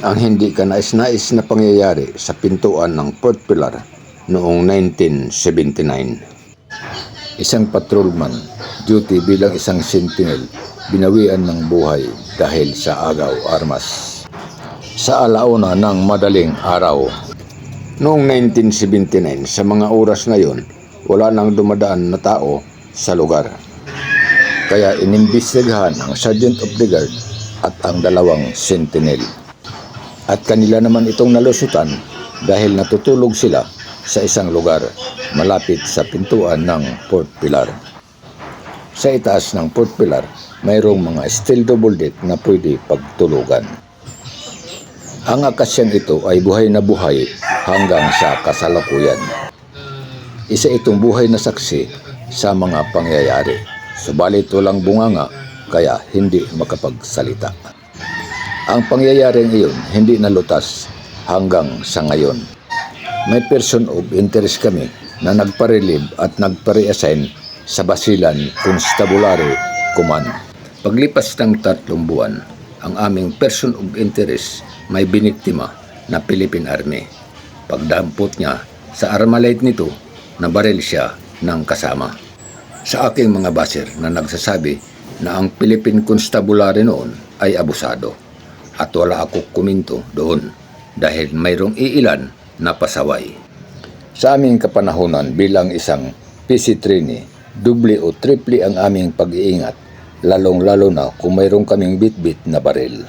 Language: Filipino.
ang hindi ka nais-nais na pangyayari sa pintuan ng Port Pilar noong 1979. Isang patrolman, duty bilang isang sentinel, binawian ng buhay dahil sa agaw armas. Sa alauna ng madaling araw, noong 1979, sa mga oras na yon, wala nang dumadaan na tao sa lugar. Kaya inimbestigahan ang Sergeant of the Guard at ang dalawang sentinel. At kanila naman itong nalusutan dahil natutulog sila sa isang lugar malapit sa pintuan ng Port Pilar. Sa itaas ng Port Pilar, mayroong mga steel double deck na pwede pagtulugan. Ang akasyang ito ay buhay na buhay hanggang sa kasalukuyan. Isa itong buhay na saksi sa mga pangyayari. Subalit walang bunganga kaya hindi makapagsalita. Ang pangyayaring iyon hindi nalutas hanggang sa ngayon. May person of interest kami na nagparelieve at nagpare-assign sa Basilan Constabulary Command. Paglipas ng tatlong buwan, ang aming person of interest may biniktima na Philippine Army. Pagdampot niya sa armalite nito, nabaril siya ng kasama. Sa aking mga baser na nagsasabi na ang Philippine Constabulary noon ay abusado at wala ako kuminto doon dahil mayroong iilan na pasaway. Sa aming kapanahonan bilang isang trainee, doble o triple ang aming pag-iingat, lalong-lalo na kung mayroong kaming bit-bit na baril.